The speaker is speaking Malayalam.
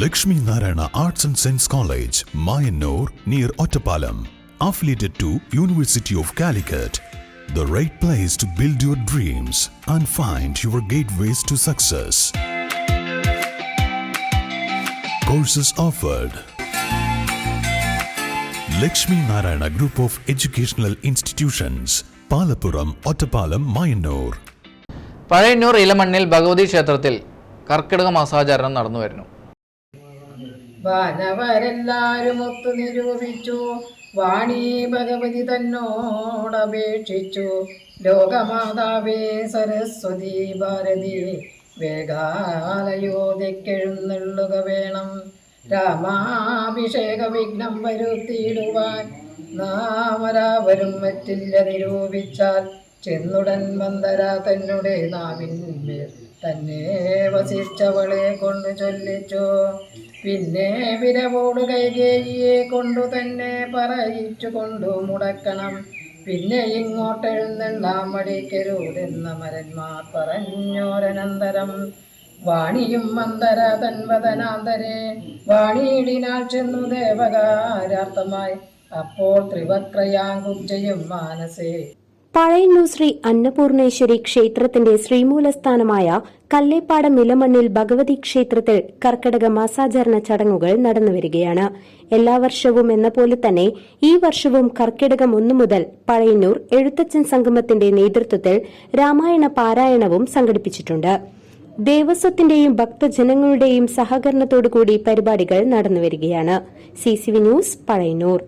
Lakshmi Narayana Arts and Science College, Mayanur, near Ottapalam. Affiliated to University of Calicut. The right place to build your dreams and find your gateways to success. Courses offered. Lakshmi Narayana Group of Educational Institutions, Palapuram, Ottapalam, Mayanur. Pazhayannur ഇലമണ്ണിൽ Bhagavathi ക്ഷേത്രത്തിൽ കർക്കിടക മാസാചരണം നടന്നു വരുന്നു വാനവരെല്ലാരും ഒത്തു നിരൂപിച്ചു. വാണി ഭഗവതി തന്നോടപേക്ഷിച്ചു ലോകമാതാവേ സരസ്വതി ഭാരതി വേഗാലയോധിക്കെഴുന്നള്ളുക വേണം. രാമാഭിഷേക വിഘ്നം വരുത്തിയിടുവാൻ നാമരാവരും മറ്റില്ല നിരൂപിച്ചാൽ ചെന്നുടൻ മന്ദര തന്നുടെ നാവിന്മേൽ തന്നെ വസിച്ചവളെ കൊണ്ട് ചൊല്ലിച്ചു. പിന്നെ വിരവോട് കൈകേയിയെ കൊണ്ടു തന്നെ പറയിച്ചു കൊണ്ടു മുടക്കണം. പിന്നെ ഇങ്ങോട്ട് ഇങ്ങോട്ടെഴുന്നെള്ളാൻ മടിക്കരുതെന്ന മരന്മാർ പറഞ്ഞോരനന്തരം വാണിയും മന്ദര തൻവദനാന്തരെ വാണിയിടിനാൾ ചെന്നു ദേവകാരാർത്ഥമായി. അപ്പോൾ ത്രിവക്രയാങ്കുബ്ജയും മാനസേ. പഴയന്നൂർ ശ്രീ അന്നപൂർണേശ്വരി ക്ഷേത്രത്തിന്റെ ശ്രീമൂലസ്ഥാനമായ കല്ലേപ്പാട മിലമണ്ണിൽ ഭഗവതി ക്ഷേത്രത്തിൽ കർക്കിടക മാസാചരണ ചടങ്ങുകൾ നടന്നുവരികയാണ് എല്ലാ വർഷവും എന്ന പോലെ തന്നെ ഈ വർഷവും കർക്കിടകം ഒന്നു മുതൽ പഴയന്നൂർ എഴുത്തച്ഛൻ സംഗമത്തിന്റെ നേതൃത്വത്തിൽ രാമായണ പാരായണവും സംഘടിപ്പിച്ചിട്ടുണ്ട്. ദേവസ്വത്തിന്റെയും ഭക്തജനങ്ങളുടെയും സഹകരണത്തോടുകൂടി പരിപാടികൾ നടന്നുവരികയാണ് C C V news Pazhayannur.